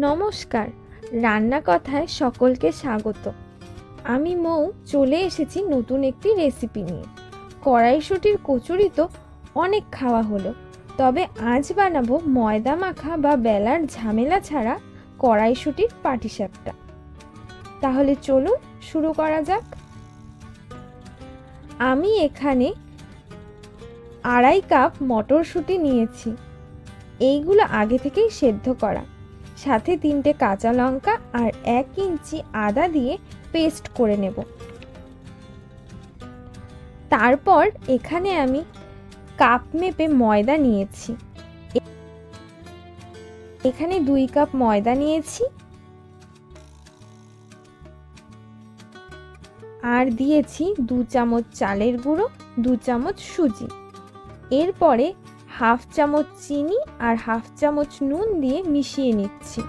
নমস্কার। রান্না কথায় সকলকে স্বাগত। আমি মৌ চলে এসেছি নতুন একটি রেসিপি নিয়ে। কড়াইশুটির কচুরি তো অনেক খাওয়া হলো। তবে আজ বানাবো ময়দা মাখা বা বেলার ঝামেলা ছাড়া কড়াইশুটির পাটিসাপটা। তাহলে চলুন শুরু করা যাক। আমি এখানে আড়াই কাপ মটরশুঁটি নিয়েছি। এইগুলো আগে থেকেই সেদ্ধ করা। সাথে তিনটে কাঁচা লঙ্কা আর এক ইঞ্চি আদা দিয়ে পেস্ট করে নেব। তারপর এখানে আমি কাপ মেপে ময়দা নিয়েছি। এখানে দুই কাপ ময়দা নিয়েছি। আর দিয়েছি দু চামচ চালের গুঁড়ো, দু চামচ সুজি। এরপরে হাফ চামচ চিনি আর হাফ চামচ নুন দিয়ে মিশিয়ে নিচ্ছি।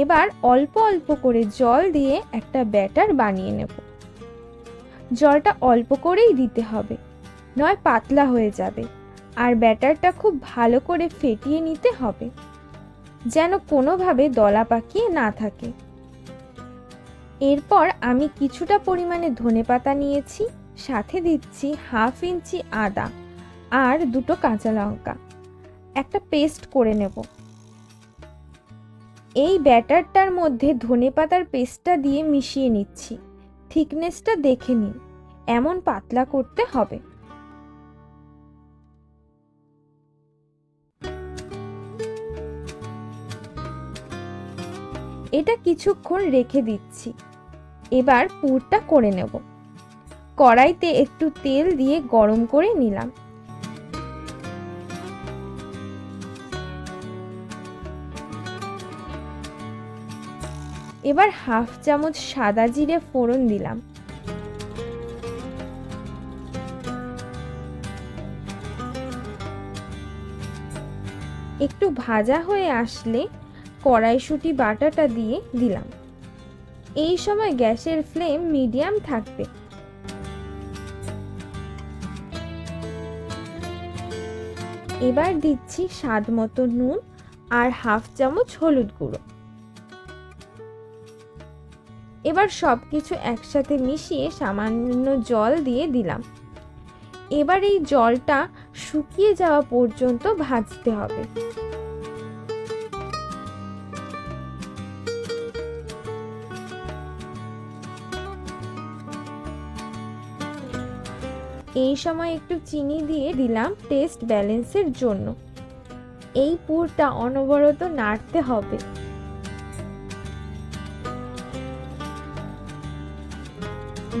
এবার অল্প অল্প করে জল দিয়ে একটা ব্যাটার বানিয়ে নেব। জলটা অল্প করেই দিতে হবে, নয় পাতলা হয়ে যাবে আর ব্যাটারটা খুব ভালো করে ফেটিয়ে নিতে হবে, যেন কোনোভাবে দলা পাকিয়ে না থাকে। এরপর আমি কিছুটা পরিমাণে ধনে পাতা নিয়েছি, সাথে দিচ্ছি হাফ ইঞ্চি আদা আর দুটো কাঁচা লঙ্কা। একটা পেস্ট করে নেব। এই ব্যাটারটার মধ্যে ধনে পাতার পেস্টটা দিয়ে মিশিয়ে নিচ্ছি। থিকনেসটা দেখে নিন, এমন পাতলা করতে হবে। এটা কিছুক্ষণ রেখে দিচ্ছি। এবার পুরটা করে নেব। কড়াইতে একটু তেল দিয়ে গরম করে নিলাম। এবার হাফ চামচ সাদা জিরে ফোড়ন দিলাম। একটু ভাজা হয়ে আসলে কড়াইশুঁটি বাটাটা দিয়ে দিলাম। এই সময় গ্যাসের ফ্লেম মিডিয়াম থাকবে। এবার দিচ্ছি স্বাদ মতো নুন আর হাফ চামচ হলুদ গুঁড়ো। এবার সব কিছু একসাথে মিশিয়ে সামান্য জল দিয়ে দিলাম। এবার এই জলটা শুকিয়ে যাওয়া পর্যন্ত ভাজতে হবে। এই সময় একটু চিনি দিয়ে দিলাম টেস্ট ব্যালেন্সের জন্য। এই পুরটা অনবরত নাড়তে হবে।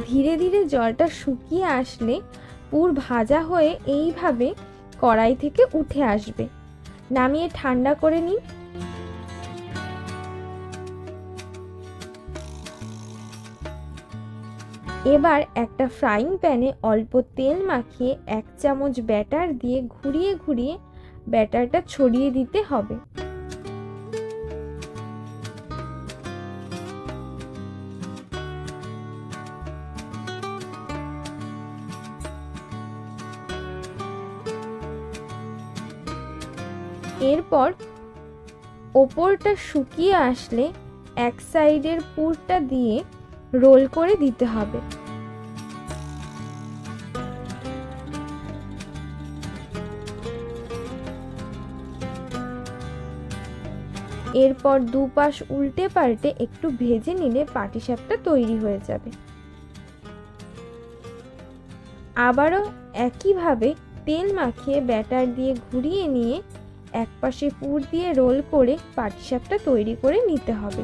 ধীরে ধীরে জলটা শুকিয়ে আসলে পুর ভাজা হয়ে এইভাবে কড়াই থেকে উঠে আসবে। নামিয়ে ঠান্ডা করে নিন। এবার একটা ফ্রাইং প্যানে অল্প তেল মাখিয়ে এক চামচ ব্যাটার দিয়ে ঘুরিয়ে ঘুরিয়ে ব্যাটারটা ছড়িয়ে দিতে হবে। এরপর ওপরটা শুকিয়ে আসলে এক সাইডের পুরটা দিয়ে রোল করে দিতে হবে। এরপর দুপাশ উল্টে পাল্টে একটু ভেজে নিলে পাটিসাপটা তৈরি হয়ে যাবে। আবারও একইভাবে তেল মাখিয়ে ব্যাটার দিয়ে ঘুরিয়ে নিয়ে এক পাশে পুর দিয়ে রোল করে পাটিসাপটা তৈরি করে নিতে হবে।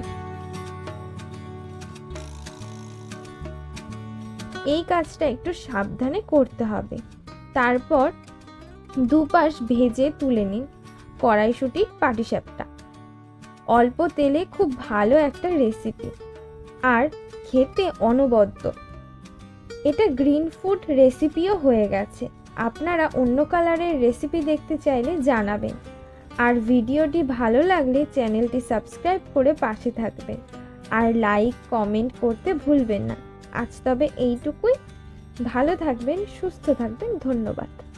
এই কাজটা একটু সাবধানে করতে হবে। তারপর দুপাশ ভেজে তুলে নিন কড়াইশুটির পাটিসাপটা। অল্প তেলে খুব ভালো একটা রেসিপি আর খেতে অনবদ্য। এটা গ্রিন ফুড রেসিপিও হয়ে গেছে। আপনারা অন্য কালারের রেসিপি দেখতে চাইলে জানাবেন। আর ভিডিওটি ভালো লাগলে চ্যানেলটি সাবস্ক্রাইব করে পাশে থাকবেন। আর লাইক কমেন্ট করতে ভুলবেন না। আজ তবে এইটুকুই। ভালো থাকবেন সুস্থ থাকবেন। ধন্যবাদ।